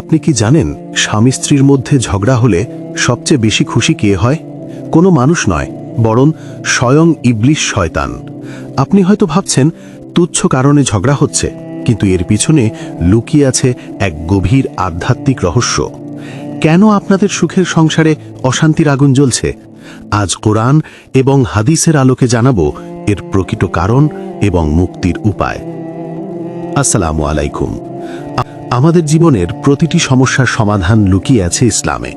আপনি কি জানেন, স্বামী স্ত্রীর মধ্যে ঝগড়া হলে সবচেয়ে বেশি খুশি কে হয়? কোনো মানুষ নয়, বরং স্বয়ং ইবলিশ শয়তান। আপনি হয়তো ভাবছেন, তুচ্ছ কারণে ঝগড়া হচ্ছে, কিন্তু এর পিছনে লুকিয়ে আছে এক গভীর আধ্যাত্মিক রহস্য। কেন আপনাদের সুখের সংসারে অশান্তির আগুন জ্বলছে? আজ কোরআন এবং হাদিসের আলোকে জানাব এর প্রকৃত কারণ এবং মুক্তির উপায়। আসসালামু আলাইকুম। আমাদের জীবনের প্রতিটি সমস্যার সমাধান লুকিয়ে আছে ইসলামে।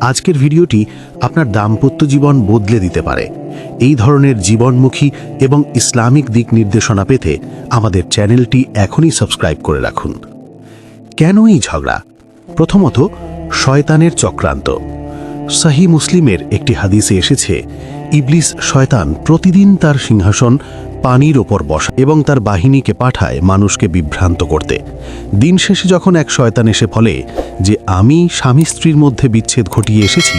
আজকের ভিডিওটি আপনার দাম্পত্য জীবন বদলে দিতে পারে। এই ধরনের জীবনমুখী এবং ইসলামিক দিক নির্দেশনা পেতে আমাদের চ্যানেলটি এখনই সাবস্ক্রাইব করে রাখুন। কেন এই ঝগড়া? প্রথমত, শয়তানের চক্রান্ত। সাহি মুসলিমের একটি হাদিসে এসেছে, ইবলিস শয়তান প্রতিদিন তার সিংহাসন পানির ওপর বসা এবং তার বাহিনীকে পাঠায় মানুষকে বিভ্রান্ত করতে। দিন শেষে যখন এক শয়তান এসে বলে যে, আমি স্বামী স্ত্রীর মধ্যে বিচ্ছেদ ঘটিয়ে এসেছি,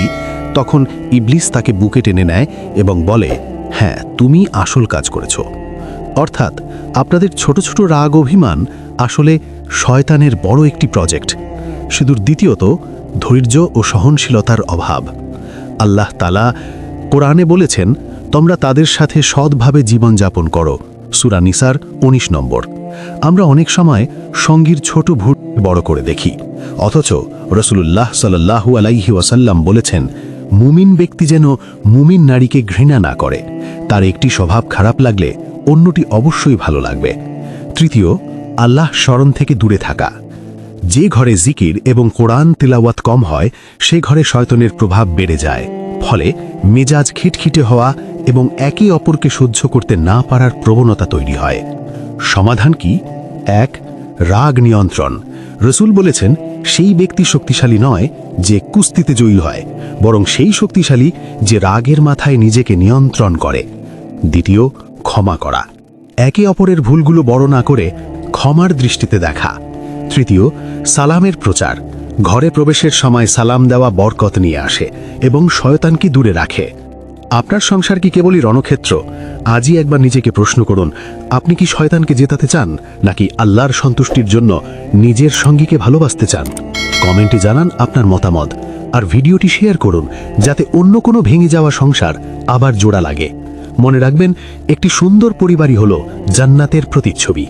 তখন ইবলিস তাকে বুকে টেনে নেয় এবং বলে হ্যাঁ তুমি আসল কাজ করেছ। অর্থাৎ আপনাদের ছোট ছোট রাগ অভিমান আসলে শয়তানের বড় একটি প্রজেক্ট। শুধু দ্বিতীয়ত, ধৈর্য ও সহনশীলতার অভাব। আল্লাহ তালা কোরআনে বলেছেন তোমরা তাদের সাথে সৎভাবে জীবনযাপন করো। সুরা নিসার ১৯ নম্বর। আমরা অনেক সময় সঙ্গীর ছোট ভুট বড় করে দেখি। অথচ রসুল্লাহ সাল্লাহু আলাইহি ওয়াসাল্লাম বলেছেন, মুমিন ব্যক্তি যেন মুমিন নারীকে ঘৃণা না করে, তার একটি স্বভাব খারাপ লাগলে অন্যটি অবশ্যই ভালো লাগবে। তৃতীয়, আল্লাহ স্মরণ থেকে দূরে থাকা। যে ঘরে জিকির এবং কোরআন তিলাওয়াত কম হয়, সে ঘরে শয়তনের প্রভাব বেড়ে যায়। ফলে মেজাজ খিটখিটে হওয়া এবং একে অপরকে সহ্য করতে না পারার প্রবণতা তৈরি হয়। সমাধান কি? এক, রাগ নিয়ন্ত্রণ। রসুল বলেছেন, সেই ব্যক্তি শক্তিশালী নয় যে কুস্তিতে জয়ী হয়, বরং সেই শক্তিশালী যে রাগের মাথায় নিজেকে নিয়ন্ত্রণ করে। দ্বিতীয়, ক্ষমা করা। একে অপরের ভুলগুলো বড় না করে ক্ষমার দৃষ্টিতে দেখা। তৃতীয়, সালামের প্রচার। ঘরে প্রবেশের সময় সালাম দেওয়া বরকত নিয়ে আসে এবং শয়তানকে দূরে রাখে। আপনার সংসার কি কেবলই রণক্ষেত্র? আজই একবার নিজেকে প্রশ্ন করুন, আপনি কি শয়তানকে জেতাতে চান, নাকি আল্লাহর সন্তুষ্টির জন্য নিজের সঙ্গীকে ভালোবাসতে চান? কমেন্টে জানান আপনার মতামত, আর ভিডিওটি শেয়ার করুন, যাতে অন্য কোনো ভেঙে যাওয়া সংসার আবার জোড়া লাগে। মনে রাখবেন, একটি সুন্দর পরিবারই হল জান্নাতের প্রতিচ্ছবি।